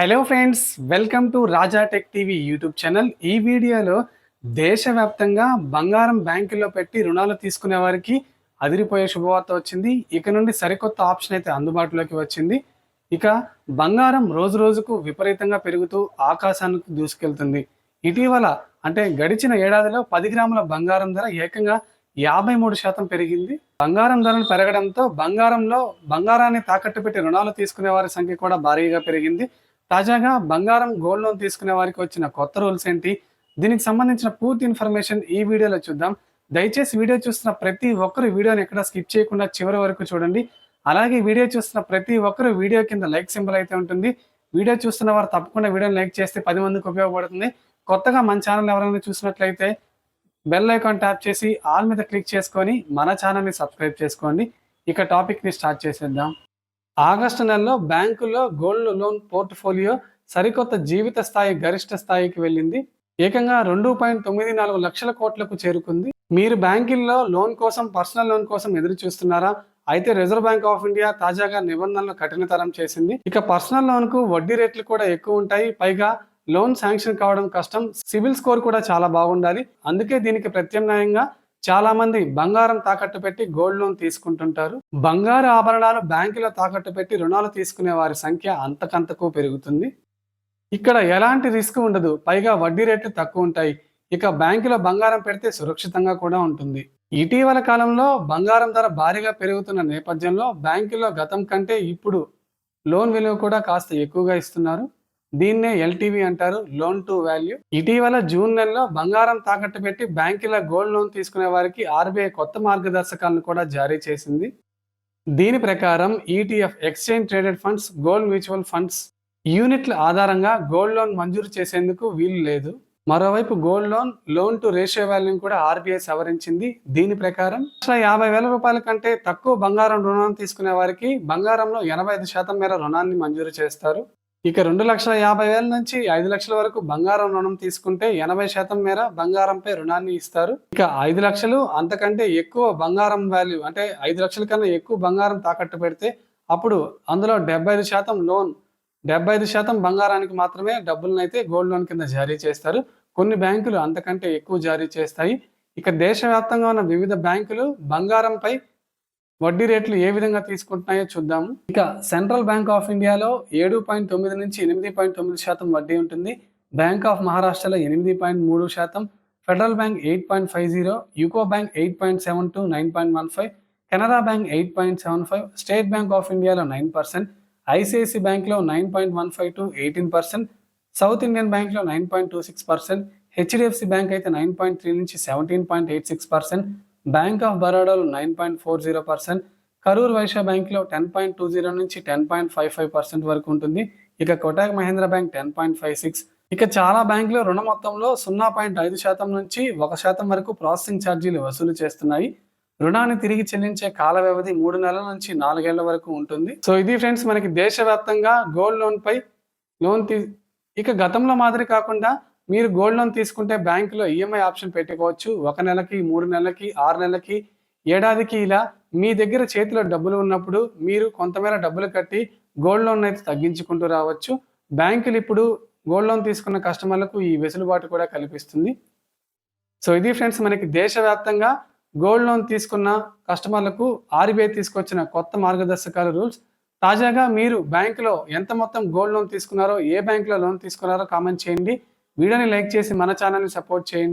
Hello friends welcome to Raja tech TV YouTube channel ఈ వీడియోలో దేశవ్యాప్తంగా బంగారం బ్యాంకుల్లో పెట్టి రుణాలు తీసుకునే వారికి అదిరిపోయే శుభవార్త వచ్చింది. ఇక నుండి సరికొత్త ఆప్షన్ అయితే అందుబాటులోకి వచ్చింది. ఇక బంగారం రోజు రోజుకు విపరీతంగా పెరుగుతూ ఆకాశానికి దూసుకెళ్తుంది. ఇటీవల అంటే గడిచిన ఏడాదిలో పది గ్రాముల బంగారం ధర ఏకంగా యాభై మూడు శాతం పెరిగింది. బంగారం ధరలు పెరగడంతో బంగారంలో బంగారాన్ని తాకట్టు పెట్టి రుణాలు తీసుకునే వారి సంఖ్య కూడా భారీగా పెరిగింది. తాజాగా బంగారం గోల్డ్ లోన్ తీసుకునే వారికి వచ్చిన కొత్త రూల్స్ ఏంటి? దీనికి సంబంధించిన పూర్తి ఇన్ఫర్మేషన్ ఈ వీడియోలో చూద్దాం. దయచేసి వీడియో చూస్తున్న ప్రతి ఒక్కరు వీడియోని ఎక్కడ స్కిప్ చేయకుండా చివరి వరకు చూడండి. అలాగే వీడియో చూస్తున్న ప్రతి ఒక్కరు వీడియో కింద లైక్ సింబల్ అయితే ఉంటుంది. వీడియో చూస్తున్న వారు తప్పకుండా వీడియోని లైక్ చేస్తే పది మందికి ఉపయోగపడుతుంది. కొత్తగా మన ఛానల్ ఎవరైనా చూసినట్లయితే బెల్ ఐకాన్ ట్యాప్ చేసి ఆల్ మీద క్లిక్ చేసుకొని మన ఛానల్ని సబ్స్క్రైబ్ చేసుకోండి. ఇక టాపిక్ని స్టార్ట్ చేసేద్దాం. ఆగస్టు నెలలో బ్యాంకుల్లో గోల్డ్ లోన్ పోర్ట్ఫోలియో సరికొత్త జీవిత స్థాయి గరిష్ట స్థాయికి వెళ్ళింది. ఏకంగా రెండు పాయింట్ తొమ్మిది నాలుగు లక్షల కోట్లకు చేరుకుంది. మీరు బ్యాంకుల్లో లోన్ కోసం పర్సనల్ లోన్ కోసం ఎదురు చూస్తున్నారా? అయితే రిజర్వ్ బ్యాంక్ ఆఫ్ ఇండియా తాజాగా నిబంధనలు కఠినతరం చేసింది. ఇక పర్సనల్ లోన్కు వడ్డీ రేట్లు కూడా ఎక్కువ ఉంటాయి. పైగా లోన్ శాంక్షన్ కావడం కష్టం. సివిల్ స్కోర్ కూడా చాలా బాగుండాలి. అందుకే దీనికి ప్రత్యామ్నాయంగా చాలా మంది బంగారం తాకట్టు పెట్టి గోల్డ్ లోన్ తీసుకుంటుంటారు. బంగారు ఆభరణాలు బ్యాంకులో తాకట్టు పెట్టి రుణాలు తీసుకునే వారి సంఖ్య అంతకంతకు పెరుగుతుంది. ఇక్కడ ఎలాంటి రిస్క్ ఉండదు. పైగా వడ్డీ రేట్లు తక్కువ ఉంటాయి. ఇక బ్యాంకులో బంగారం పెడితే సురక్షితంగా కూడా ఉంటుంది. ఇటీవల కాలంలో బంగారం ధర భారీగా పెరుగుతున్న నేపథ్యంలో బ్యాంకుల్లో గతం కంటే ఇప్పుడు లోన్ విలువ కూడా కాస్త ఎక్కువగా ఇస్తున్నారు. దీన్నే ఎల్టీవీ అంటారు లోన్ టు వాల్యూ. ఇటీవల జూన్ నెలలో బంగారం తాకట్టు పెట్టి బ్యాంకుల గోల్డ్ లోన్ తీసుకునే వారికి ఆర్బీఐ కొత్త మార్గదర్శకాలను కూడా జారీ చేసింది. దీని ప్రకారం ETF exchange traded funds gold mutual funds యూనిట్ల ఆధారంగా గోల్డ్ లోన్ మంజూరు చేసేందుకు వీలు లేదు. మరోవైపు gold loan loan to ratio వాల్యూని కూడా ఆర్బీఐ సవరించింది. దీని ప్రకారం యాభై వేల రూపాయల కంటే తక్కువ బంగారం రుణం తీసుకునే వారికి బంగారంలో ఎనభై ఐదు శాతం మేర రుణాన్ని మంజూరు చేస్తారు. ఇక రెండు లక్షల యాభై వేల నుంచి ఐదు లక్షల వరకు బంగారం రుణం తీసుకుంటే ఎనభై శాతం మేర బంగారంపై రుణాన్ని ఇస్తారు. ఇక ఐదు లక్షలు అంతకంటే ఎక్కువ బంగారం వాల్యూ అంటే ఐదు లక్షల కన్నా ఎక్కువ బంగారం తాకట్టు పెడితే అప్పుడు అందులో డెబ్బై ఐదు శాతం లోన్ డెబ్బై ఐదు శాతం బంగారానికి మాత్రమే డబ్బులను అయితే గోల్డ్ లోన్ కింద జారీ చేస్తారు. కొన్ని బ్యాంకులు అంతకంటే ఎక్కువ జారీ చేస్తాయి. ఇక దేశవ్యాప్తంగా ఉన్న వివిధ బ్యాంకులు బంగారంపై వడ్డీ రేట్లు ఏ విధంగా తీసుకుంటున్నాయో చూద్దాము. ఇక సెంట్రల్ బ్యాంక్ ఆఫ్ ఇండియాలో ఏడు పాయింట్ తొమ్మిది నుంచి ఎనిమిది పాయింట్ తొమ్మిది శాతం వడ్డీ ఉంటుంది. బ్యాంక్ ఆఫ్ మహారాష్ట్రలో ఎనిమిది పాయింట్ మూడు శాతం. Federal Bank eight point five zero UCO Bank eight point seven two nine point one five Canara Bank eight point seven five State Bank of ఇండియాలో నైన్ పర్సెంట్ ఐసిఐసి బ్యాంక్లో nine point one five to eighteen percent South Indian బ్యాంక్లో nine point two six percent HDFC Bank అయితే nine point three నుంచి seventeen point eight six percent Bank of బరోడాలో nine point four zero percent Karur Vysya బ్యాంక్లో ten point two zero నుంచి ten point five five percent వరకు ఉంటుంది. ఇక Kotak Mahindra Bank ten point five six. ఇక చాలా బ్యాంకులు రుణ మొత్తంలో సున్నా పాయింట్ ఐదు శాతం నుంచి ఒక శాతం వరకు ప్రాసెసింగ్ ఛార్జీలు వసూలు చేస్తున్నాయి. రుణాన్ని తిరిగి చెల్లించే కాల వ్యవధి మూడు నెలల నుంచి నాలుగేళ్ళ వరకు ఉంటుంది. సో ఇది ఫ్రెండ్స్ మనకి దేశవ్యాప్తంగా గోల్డ్ లోన్ పై లోన్ తీ ఇక గతంలో మాదిరి కాకుండా మీరు గోల్డ్ లోన్ తీసుకుంటే బ్యాంకులో ఈఎంఐ ఆప్షన్ పెట్టుకోవచ్చు. ఒక నెలకి మూడు నెలలకి ఆరు నెలలకి ఏడాదికి ఇలా మీ దగ్గర చేతిలో డబ్బులు ఉన్నప్పుడు మీరు కొంతమేర డబ్బులు కట్టి గోల్డ్ లోన్ అయితే తగ్గించుకుంటూ రావచ్చు. బ్యాంకులు ఇప్పుడు గోల్డ్ లోన్ తీసుకున్న కస్టమర్లకు ఈ వెసులుబాటు కూడా కల్పిస్తుంది. సో ఇది ఫ్రెండ్స్ మనకి దేశవ్యాప్తంగా గోల్డ్ లోన్ తీసుకున్న కస్టమర్లకు ఆర్బీఐ తీసుకొచ్చిన కొత్త మార్గదర్శకాల రూల్స్. తాజాగా మీరు బ్యాంకులో ఎంత మొత్తం గోల్డ్ లోన్ తీసుకున్నారో ఏ బ్యాంకులో లోన్ తీసుకున్నారో కామెంట్ చేయండి. వీడియోని లైక్ చేసి మన ఛానల్ని సపోర్ట్ చేయండి.